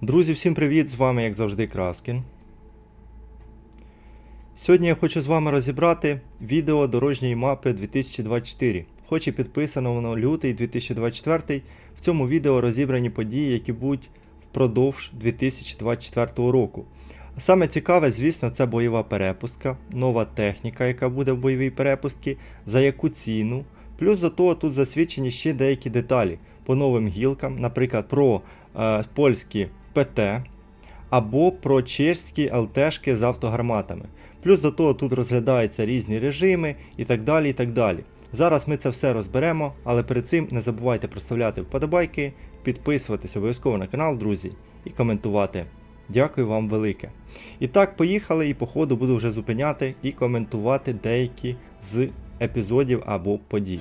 Друзі, всім привіт! З вами, як завжди, Краскін. Сьогодні я хочу з вами розібрати відео дорожньої мапи 2024. Хоч і підписано воно лютий 2024. В цьому відео розібрані події, які будуть впродовж 2024 року. Саме цікаве, звісно, це бойова перепустка, нова техніка, яка буде в бойовій перепустці, за яку ціну. Плюс до того тут засвідчені ще деякі деталі по новим гілкам, наприклад, про е, польські ПТ або про чешські ЛТшки з автогарматами. Плюс до того тут розглядаються різні режими і так далі. і так далі. Зараз ми це все розберемо, але перед цим не забувайте проставляти вподобайки, підписуватись обов'язково на канал, друзі, і коментувати. Дякую вам велике. І так, поїхали, і по ходу буду вже зупиняти і коментувати деякі з епізодів або подій.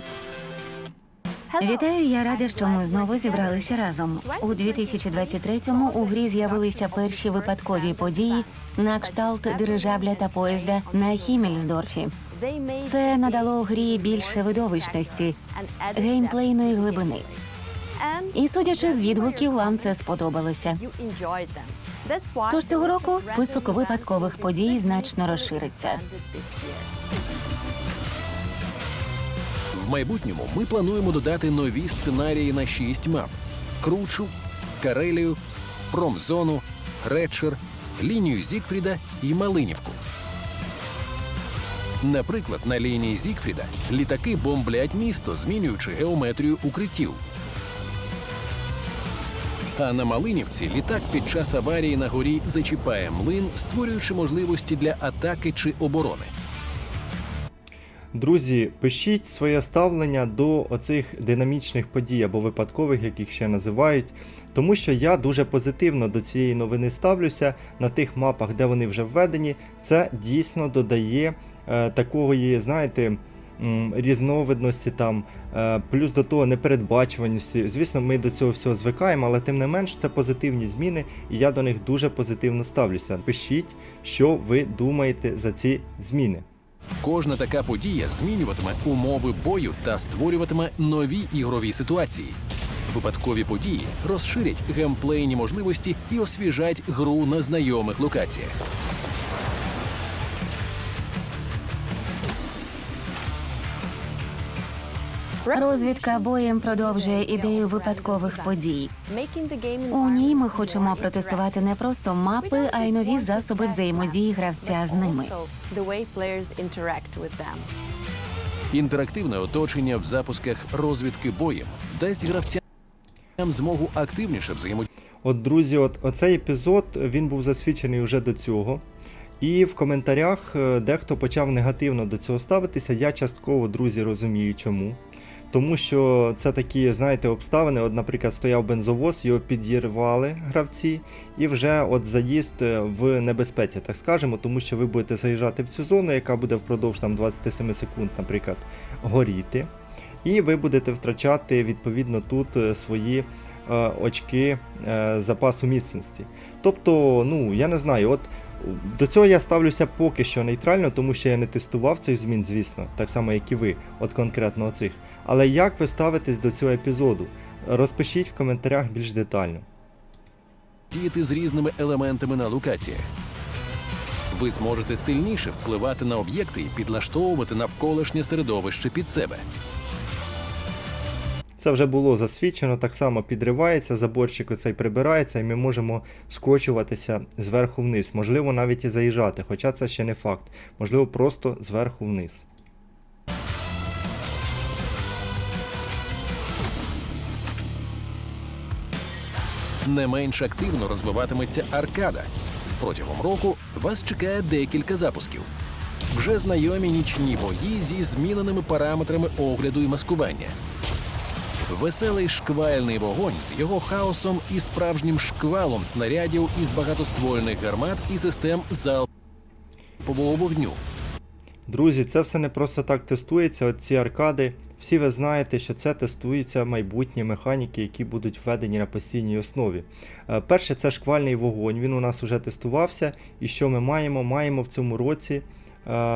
Вітаю, я рада, що ми знову зібралися разом. У 2023-му у грі з'явилися перші випадкові події на кшталт дирижабля та поїзда на Хімельсдорфі. Це надало грі більше видовищності, геймплейної глибини. І судячи з відгуків, вам це сподобалося. Тож цього року список випадкових подій значно розшириться. В майбутньому ми плануємо додати нові сценарії на шість мап: Кручу, Карелію, Промзону, Редшир, лінію Зікфріда і Малинівку. Наприклад, на лінії Зікфріда літаки бомблять місто, змінюючи геометрію укриттів. А на Малинівці літак під час аварії на горі зачіпає млин, створюючи можливості для атаки чи оборони. Друзі, пишіть своє ставлення до оцих динамічних подій або випадкових, як їх ще називають, тому що я дуже позитивно до цієї новини ставлюся на тих мапах, де вони вже введені. Це дійсно додає е, такої, знаєте. Різновидності там, е, плюс до того непередбачуваності. Звісно, ми до цього всього звикаємо, але тим не менш це позитивні зміни, і я до них дуже позитивно ставлюся. Пишіть, що ви думаєте за ці зміни. Кожна така подія змінюватиме умови бою та створюватиме нові ігрові ситуації. Випадкові події розширять геймплейні можливості і освіжать гру на знайомих локаціях. Розвідка боєм продовжує ідею випадкових подій. У ній ми хочемо протестувати не просто мапи, а й нові засоби взаємодії гравця з ними. Інтерактивне оточення в запусках розвідки боєм дасть гравцям змогу активніше взаємодіяти. От, друзі, от оцей епізод він був засвідчений вже до цього. І в коментарях е, дехто почав негативно до цього ставитися. Я частково, друзі, розумію чому. Тому що це такі, знаєте, обставини. От, наприклад, стояв бензовоз, його підірвали гравці, і вже от заїзд е, в небезпеці, так скажемо, тому що ви будете заїжджати в цю зону, яка буде впродовж там 27 секунд, наприклад, горіти. І ви будете втрачати відповідно тут е, свої очки е, запасу міцності. Тобто, ну я не знаю, от до цього я ставлюся поки що нейтрально, тому що я не тестував цих змін, звісно, так само як і ви, от конкретно оцих. Але як ви ставитесь до цього епізоду? Розпишіть в коментарях більш детально. діяти з різними елементами на локаціях. Ви зможете сильніше впливати на об'єкти і підлаштовувати навколишнє середовище під себе. Це вже було засвідчено, так само підривається, заборчик оцей прибирається, і ми можемо скочуватися зверху вниз. Можливо, навіть і заїжджати, хоча це ще не факт. Можливо, просто зверху вниз. Не менш активно розвиватиметься аркада. Протягом року вас чекає декілька запусків. Вже знайомі нічні бої зі зміненими параметрами огляду і маскування. Веселий шквальний вогонь з його хаосом і справжнім шквалом снарядів із багатоствольних гармат і систем залпового вогню. Друзі, це все не просто так тестується. От ці аркади. Всі ви знаєте, що це тестуються майбутні механіки, які будуть введені на постійній основі. Е, Перше, це шквальний вогонь. Він у нас вже тестувався. І що ми маємо? Маємо в цьому році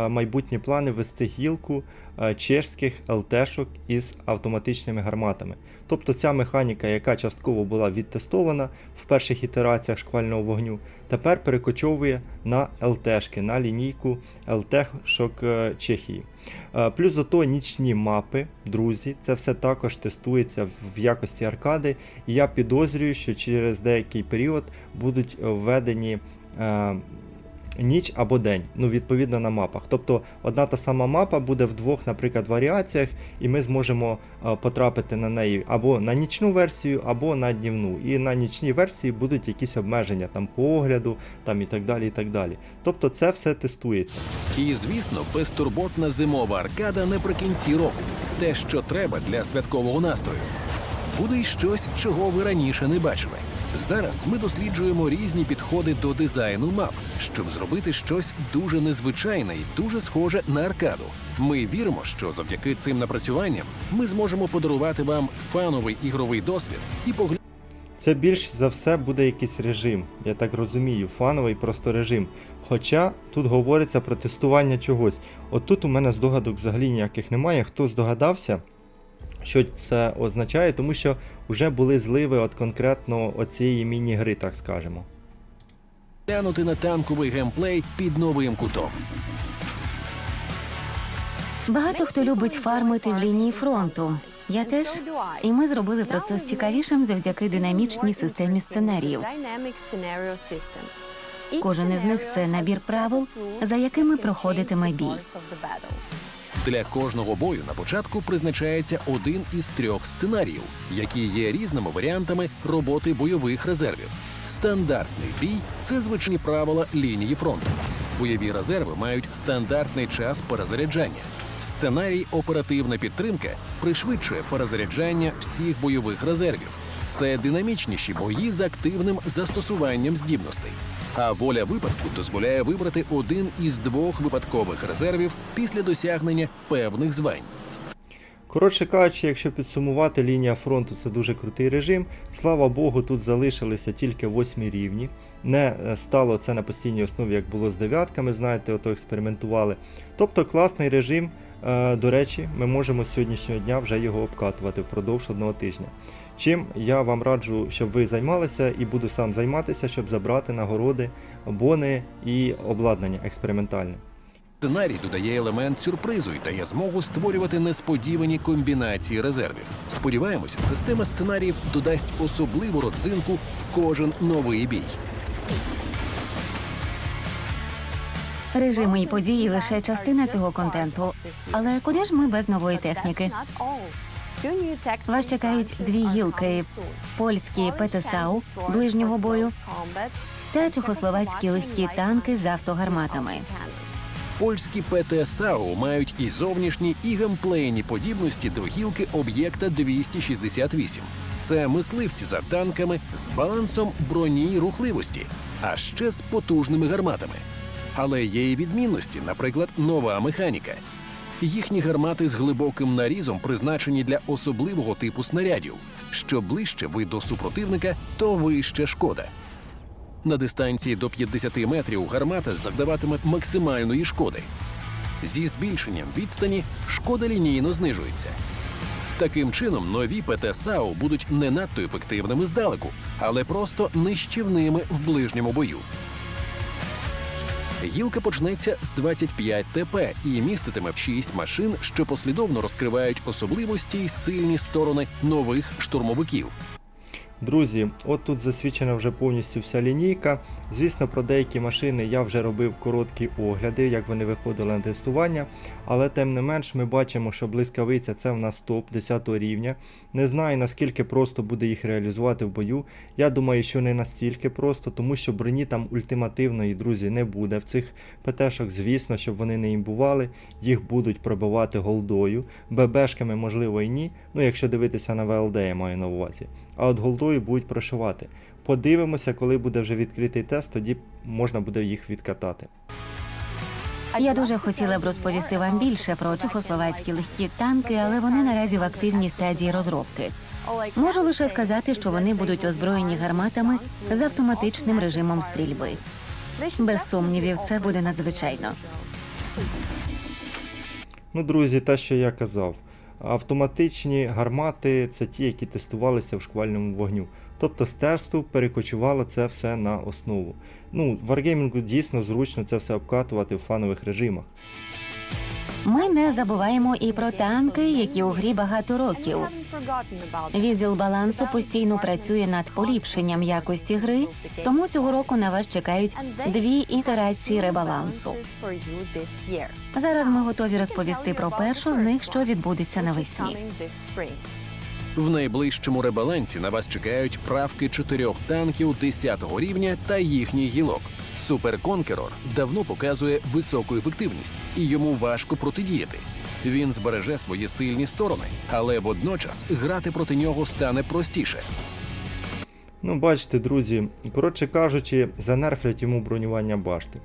майбутні плани ввести гілку е, чешських ЛТшок із автоматичними гарматами. Тобто ця механіка, яка частково була відтестована в перших ітераціях шквального вогню, тепер перекочовує на ЛТшки, на лінійку ЛТшок е, Чехії. Е, Плюс до того нічні мапи, друзі, це все також тестується в якості аркади, і я підозрюю, що через деякий період будуть е, введені е, ніч або день, ну відповідно на мапах. Тобто одна та сама мапа буде в двох, наприклад, варіаціях, і ми зможемо е, потрапити на неї або на нічну версію, або на днівну. І на нічній версії будуть якісь обмеження там по огляду, там і так далі. і так далі. Тобто це все тестується. І, звісно, безтурботна зимова аркада наприкінці року. Те, що треба для святкового настрою. Буде й щось, чого ви раніше не бачили. Зараз ми досліджуємо різні підходи до дизайну мап, щоб зробити щось дуже незвичайне і дуже схоже на аркаду. Ми віримо, що завдяки цим напрацюванням ми зможемо подарувати вам фановий ігровий досвід і поглянути. Це більш за все буде якийсь режим, я так розумію, фановий просто режим. Хоча тут говориться про тестування чогось. От тут у мене здогадок взагалі ніяких немає. Хто здогадався, що це означає, тому що вже були зливи от конкретно оцієї міні-гри, так скажемо. глянути на танковий геймплей під новим кутом. Багато хто любить фармити в лінії фронту. Я теж. І ми зробили процес цікавішим завдяки динамічній системі сценаріїв. Кожен із них це набір правил, за якими проходитиме бій. Для кожного бою на початку призначається один із трьох сценаріїв, які є різними варіантами роботи бойових резервів. Стандартний бій це звичні правила лінії фронту. Бойові резерви мають стандартний час перезаряджання. Сценарій оперативна підтримка пришвидшує перезаряджання всіх бойових резервів. Це динамічніші бої з активним застосуванням здібностей. А воля випадку дозволяє вибрати один із двох випадкових резервів після досягнення певних звань. Коротше кажучи, якщо підсумувати, лінія фронту це дуже крутий режим. Слава Богу, тут залишилися тільки восьмі рівні. Не е, стало це на постійній основі, як було з дев'ятками, знаєте, ото експериментували. Тобто класний режим. Е, До речі, ми можемо з сьогоднішнього дня вже його обкатувати впродовж одного тижня. Чим я вам раджу, щоб ви займалися і буду сам займатися, щоб забрати нагороди, бони і обладнання експериментальне. Сценарій додає елемент сюрпризу і дає змогу створювати несподівані комбінації резервів. Сподіваємося, система сценаріїв додасть особливу родзинку в кожен новий бій. Режими і події лише частина цього контенту. Але куди ж ми без нової техніки? Вас чекають дві гілки: польські ПТСАУ ближнього бою Та чехословацькі легкі танки з автогарматами. Польські ПТСАУ мають і зовнішні, і геймплейні подібності до гілки об'єкта 268. Це мисливці за танками з балансом броні й рухливості, а ще з потужними гарматами. Але є і відмінності, наприклад, нова механіка. Їхні гармати з глибоким нарізом призначені для особливого типу снарядів. Що ближче ви до супротивника, то вище шкода. На дистанції до 50 метрів гармата завдаватиме максимальної шкоди. Зі збільшенням відстані шкода лінійно знижується. Таким чином, нові ПТ-САУ будуть не надто ефективними здалеку, але просто нищівними в ближньому бою. Гілка почнеться з 25 ТП і міститиме 6 машин, що послідовно розкривають особливості й сильні сторони нових штурмовиків. Друзі, от тут засвідчена вже повністю вся лінійка. Звісно, про деякі машини я вже робив короткі огляди, як вони виходили на тестування. Але тим не менш ми бачимо, що блискавиця це в нас топ 10 рівня. Не знаю наскільки просто буде їх реалізувати в бою. Я думаю, що не настільки просто, тому що броні там ультимативної, друзі, не буде в цих ПТшок. Звісно, щоб вони не імбували, їх будуть пробивати голдою. ББшками, можливо, і ні. Ну, якщо дивитися на ВЛД, я маю на увазі. А от голдою будуть прошивати. Подивимося, коли буде вже відкритий тест, тоді можна буде їх відкатати. Я дуже хотіла б розповісти вам більше про чехословацькі легкі танки, але вони наразі в активній стадії розробки. Можу лише сказати, що вони будуть озброєні гарматами з автоматичним режимом стрільби. Без сумнівів, це буде надзвичайно. Ну, друзі, те, що я казав. Автоматичні гармати це ті, які тестувалися в шквальному вогню. Тобто стерство перекочувало це все на основу. Ну, в Wargaming дійсно зручно це все обкатувати в фанових режимах. Ми не забуваємо і про танки, які у грі багато років. Відділ балансу постійно працює над поліпшенням якості гри, тому цього року на вас чекають дві ітерації ребалансу. Зараз ми готові розповісти про першу з них, що відбудеться навесні. В найближчому ребалансі на вас чекають правки чотирьох танків 10-го рівня та їхній гілок. Супер Конкерор давно показує високу ефективність, і йому важко протидіяти. Він збереже свої сильні сторони, але водночас грати проти нього стане простіше. Ну, бачите, друзі, коротше кажучи, занерфлять йому бронювання башти.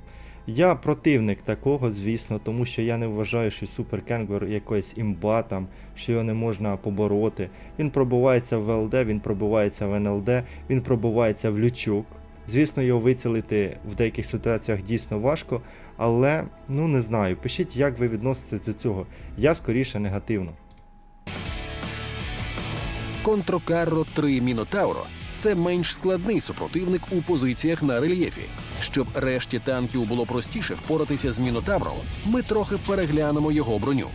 Я противник такого, звісно, тому що я не вважаю, що Супер Кенгор якась імба там, що його не можна побороти. Він пробувається в ЛД, він пробувається в НЛД, він пробувається в лючок. Звісно, його вицілити в деяких ситуаціях дійсно важко, але ну не знаю. Пишіть, як ви відноситесь до цього. Я скоріше негативно. Контрокарро 3 Мінотауро це менш складний супротивник у позиціях на рельєфі. Щоб решті танків було простіше впоратися з Мінотавром, ми трохи переглянемо його броню.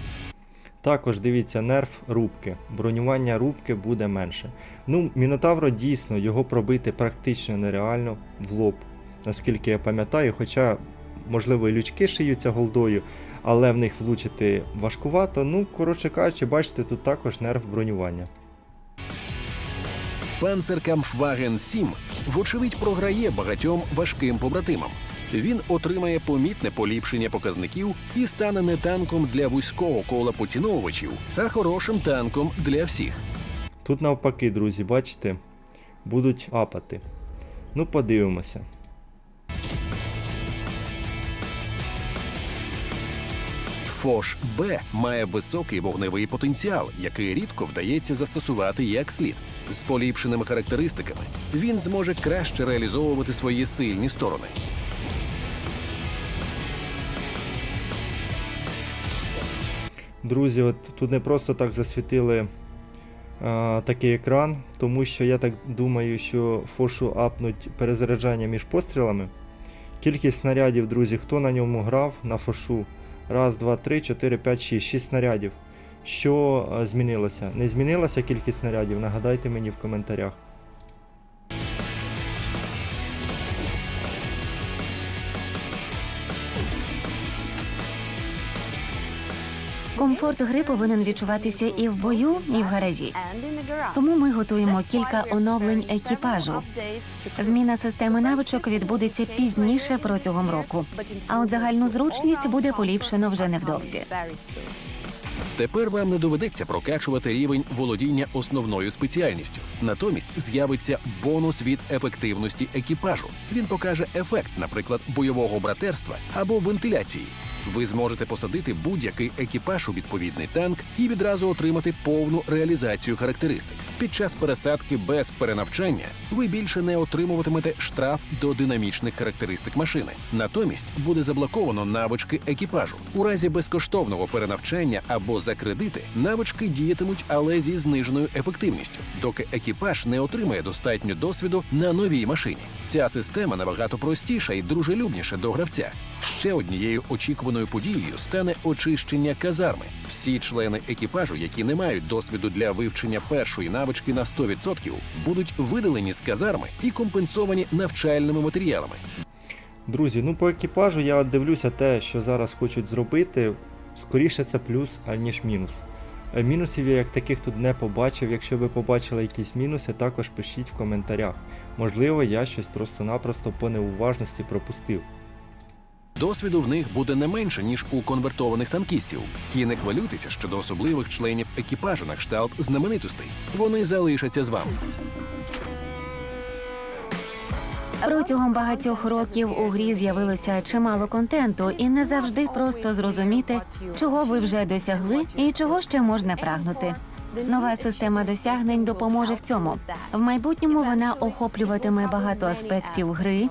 Також дивіться, нерф рубки. Бронювання рубки буде менше. Ну, Мінотавро дійсно його пробити практично нереально в лоб, наскільки я пам'ятаю, хоча, можливо, і лючки шиються голдою, але в них влучити важкувато. Ну, коротше кажучи, бачите, тут також нерф бронювання. Панцеркамфваген 7 вочевидь програє багатьом важким побратимам. Він отримає помітне поліпшення показників і стане не танком для вузького кола поціновувачів, а хорошим танком для всіх. Тут навпаки, друзі, бачите, будуть апати. Ну, подивимося. Фош Б має високий вогневий потенціал, який рідко вдається застосувати як слід. З поліпшеними характеристиками він зможе краще реалізовувати свої сильні сторони. Друзі, от тут не просто так засвітили а, такий екран, тому що я так думаю, що фошу апнуть перезаряджання між пострілами. Кількість снарядів, друзі, хто на ньому грав на фошу? Раз, два, три, чотири, п'ять, шість. Шість снарядів. Що змінилося? Не змінилася кількість снарядів? Нагадайте мені в коментарях. Комфорт гри повинен відчуватися і в бою, і в гаражі. Тому ми готуємо кілька оновлень екіпажу. Зміна системи навичок відбудеться пізніше протягом року. А от загальну зручність буде поліпшено вже невдовзі. Тепер вам не доведеться прокачувати рівень володіння основною спеціальністю. Натомість з'явиться бонус від ефективності екіпажу. Він покаже ефект, наприклад, бойового братерства або вентиляції. Ви зможете посадити будь-який екіпаж у відповідний танк і відразу отримати повну реалізацію характеристик. Під час пересадки без перенавчання ви більше не отримуватимете штраф до динамічних характеристик машини. Натомість буде заблоковано навички екіпажу. У разі безкоштовного перенавчання або за кредити навички діятимуть, але зі зниженою ефективністю, доки екіпаж не отримає достатньо досвіду на новій машині. Ця система набагато простіша і дружелюбніша до гравця. Ще однією очікуваною подією стане очищення казарми. Всі члени екіпажу, які не мають досвіду для вивчення першої навички на 100%, будуть видалені з казарми і компенсовані навчальними матеріалами. Друзі, ну по екіпажу я дивлюся те, що зараз хочуть зробити. Скоріше це плюс, аніж мінус. Е, Мінусів я як таких тут не побачив. Якщо ви побачили якісь мінуси, також пишіть в коментарях. Можливо, я щось просто-напросто по неуважності пропустив. Досвіду в них буде не менше, ніж у конвертованих танкістів. І не хвилюйтеся щодо особливих членів екіпажу на кшталт знаменитостей. Вони залишаться з вами. Протягом багатьох років у грі з'явилося чимало контенту, і не завжди просто зрозуміти, чого ви вже досягли і чого ще можна прагнути. Нова система досягнень допоможе в цьому. В майбутньому вона охоплюватиме багато аспектів гри,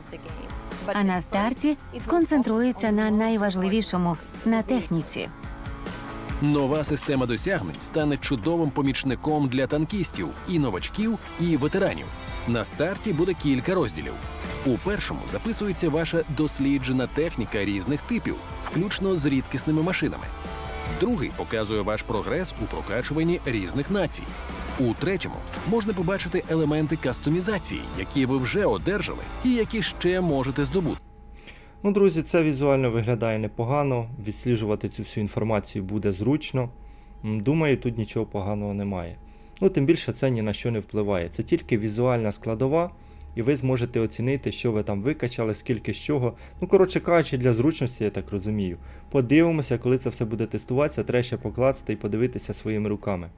а на старті сконцентрується на найважливішому на техніці. Нова система досягнень стане чудовим помічником для танкістів і новачків, і ветеранів. На старті буде кілька розділів. У першому записується ваша досліджена техніка різних типів, включно з рідкісними машинами. Другий показує ваш прогрес у прокачуванні різних націй. У третьому можна побачити елементи кастомізації, які ви вже одержали і які ще можете здобути. Ну, друзі, це візуально виглядає непогано. Відсліджувати цю всю інформацію буде зручно. Думаю, тут нічого поганого немає. Ну, тим більше це ні на що не впливає. Це тільки візуальна складова, і ви зможете оцінити, що ви там викачали, скільки з чого. Ну, коротше кажучи, для зручності, я так розумію. Подивимося, коли це все буде тестуватися, треба ще покласти і подивитися своїми руками.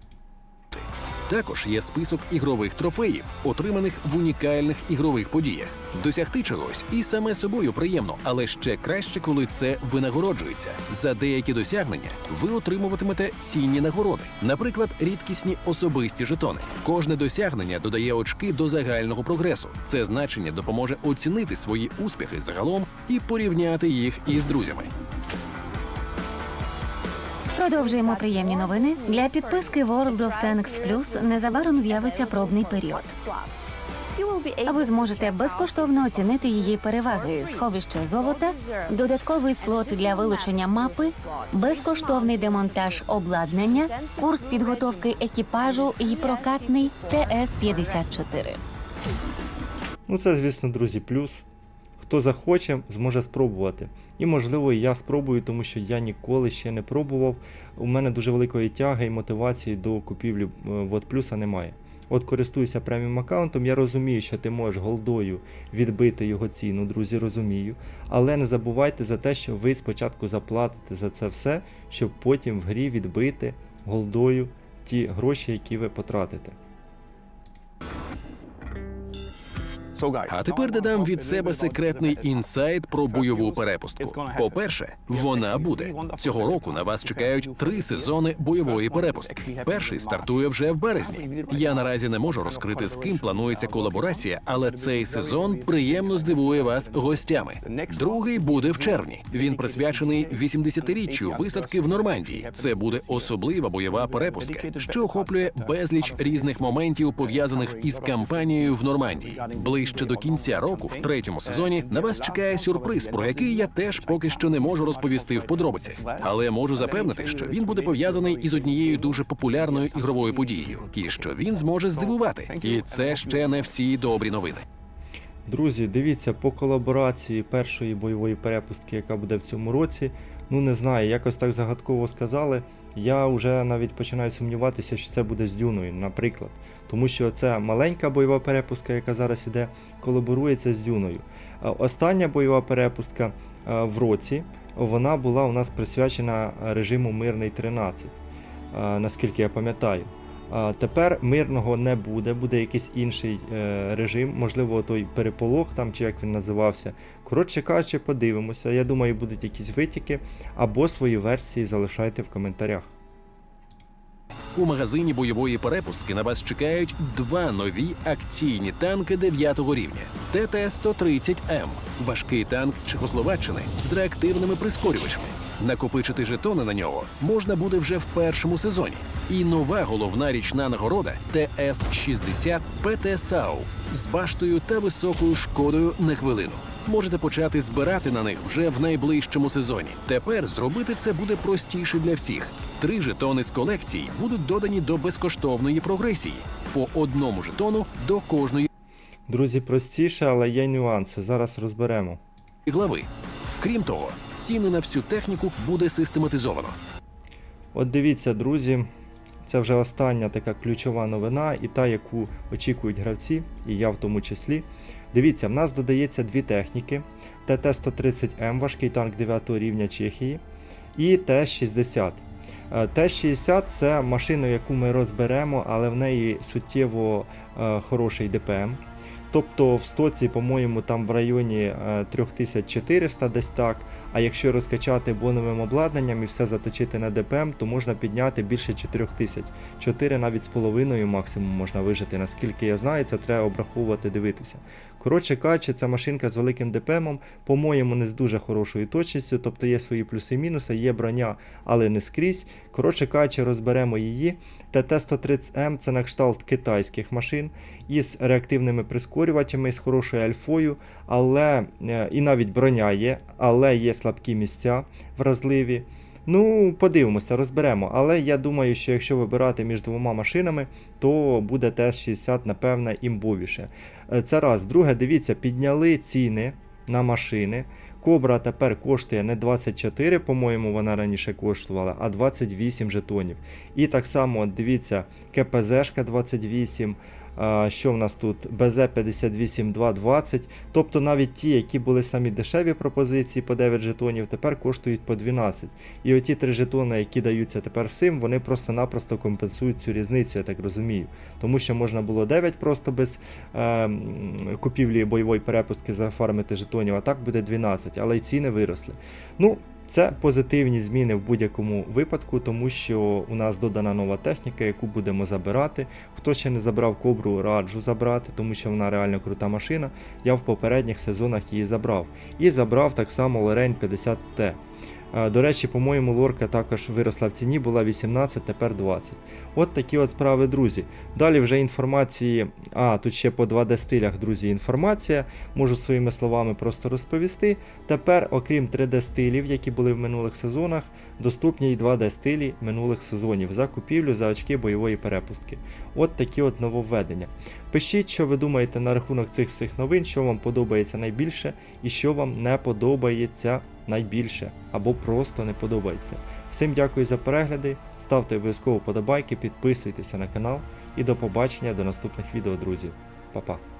Також є список ігрових трофеїв, отриманих в унікальних ігрових подіях. Досягти чогось і саме собою приємно, але ще краще, коли це винагороджується. За деякі досягнення ви отримуватимете цінні нагороди, наприклад, рідкісні особисті жетони. Кожне досягнення додає очки до загального прогресу. Це значення допоможе оцінити свої успіхи загалом і порівняти їх із друзями. Продовжуємо приємні новини. Для підписки World of Tanks Plus незабаром з'явиться пробний період. Ви зможете безкоштовно оцінити її переваги: сховище золота, додатковий слот для вилучення мапи, безкоштовний демонтаж обладнання, курс підготовки екіпажу і прокатний ТС-54. Ну, це, звісно, друзі, плюс. Хто захоче, зможе спробувати. І, можливо, я спробую, тому що я ніколи ще не пробував. У мене дуже великої тяги і мотивації до купівлі е, плюса немає. От користуюся преміум аккаунтом, я розумію, що ти можеш голдою відбити його ціну, друзі, розумію. Але не забувайте за те, що ви спочатку заплатите за це все, щоб потім в грі відбити голдою ті гроші, які ви потратите. А тепер додам від себе секретний інсайт про бойову перепустку. По-перше, вона буде цього року. На вас чекають три сезони бойової перепустки. Перший стартує вже в березні. Я наразі не можу розкрити з ким планується колаборація, але цей сезон приємно здивує вас гостями. Другий буде в червні. Він присвячений 80-річчю висадки в Нормандії. Це буде особлива бойова перепустка, що охоплює безліч різних моментів пов'язаних із кампанією в Нормандії. Ближче до кінця року, в третьому сезоні, на вас чекає сюрприз, про який я теж поки що не можу розповісти в подробицях. Але можу запевнити, що він буде пов'язаний із однією дуже популярною ігровою подією, і що він зможе здивувати. І це ще не всі добрі новини. Друзі, дивіться по колаборації першої бойової перепустки, яка буде в цьому році. Ну не знаю, якось так загадково сказали. Я вже навіть починаю сумніватися, що це буде з Дюною, наприклад. Тому що це маленька бойова перепустка, яка зараз іде, колаборується з Дюною. Остання бойова перепустка в році вона була у нас присвячена режиму Мирний 13, наскільки я пам'ятаю. Тепер мирного не буде, буде якийсь інший е, режим, можливо, той переполох там чи як він називався. Коротше кажучи, подивимося. Я думаю, будуть якісь витіки або свої версії залишайте в коментарях. У магазині бойової перепустки на вас чекають два нові акційні танки 9 рівня. ТТ-130М – важкий танк Чехословаччини з реактивними прискорювачами. Накопичити жетони на нього можна буде вже в першому сезоні. І нова головна річна нагорода ТС-60 ПТ САУ з баштою та високою шкодою на хвилину. Можете почати збирати на них вже в найближчому сезоні. Тепер зробити це буде простіше для всіх. Три жетони з колекції будуть додані до безкоштовної прогресії по одному жетону до кожної Друзі, простіше, але є нюанси. Зараз розберемо. глави. Крім того, ціни на всю техніку буде систематизовано. От дивіться, друзі, це вже остання така ключова новина, і та, яку очікують гравці, і я в тому числі. Дивіться, в нас додається дві техніки: ТТ-130М, важкий танк 9 рівня Чехії, і Т-60. Е, Т-60 це машина, яку ми розберемо, але в неї суттєво е, хороший ДПМ. Тобто в стоці, по-моєму, там в районі е, 3400 десь так. А якщо розкачати боновим обладнанням і все заточити на ДПМ, то можна підняти більше 4000. 4 навіть з половиною максимум можна вижити. Наскільки я знаю, це треба обраховувати, дивитися. Коротше кажучи, ця машинка з великим ДПМом, по-моєму, не з дуже хорошою точністю, тобто є свої плюси і мінуси, є броня, але не скрізь. Коротше кажучи, розберемо її. ТТ-130М це на кшталт китайських машин із реактивними прискорювачами, з хорошою альфою, але е, і навіть броня є, але є слабкі місця вразливі. Ну, подивимося, розберемо. Але я думаю, що якщо вибирати між двома машинами, то буде Т-60, напевне, імбовіше. Е, Це раз. Друге, дивіться, підняли ціни на машини. Кобра тепер коштує не 24, по-моєму, вона раніше коштувала, а 28 жетонів. І так само, дивіться, КПЗшка 28. Що в нас тут? БЗ 58220. Тобто навіть ті, які були самі дешеві пропозиції по 9 жетонів, тепер коштують по 12. І оті 3 жетони, які даються тепер всім, вони просто-напросто компенсують цю різницю, я так розумію. Тому що можна було 9 просто без е, купівлі бойової перепустки зафармити жетонів, а так буде 12, але й ціни виросли. Ну, це позитивні зміни в будь-якому випадку, тому що у нас додана нова техніка, яку будемо забирати. Хто ще не забрав кобру, раджу забрати, тому що вона реально крута машина. Я в попередніх сезонах її забрав. І забрав так само Лорень 50T. До речі, по-моєму, лорка також виросла в ціні, була 18, тепер 20. От такі от справи, друзі. Далі вже інформації. А, тут ще по 2D стилях, друзі, інформація. Можу своїми словами просто розповісти. Тепер, окрім 3D стилів, які були в минулих сезонах, доступні й 2D стилі минулих сезонів за купівлю за очки бойової перепустки. От такі от нововведення. Пишіть, що ви думаєте на рахунок цих всіх новин, що вам подобається найбільше і що вам не подобається найбільше або просто не подобається. Всім дякую за перегляди, ставте обов'язково подобайки, підписуйтеся на канал і до побачення до наступних відео, друзі. Па-па.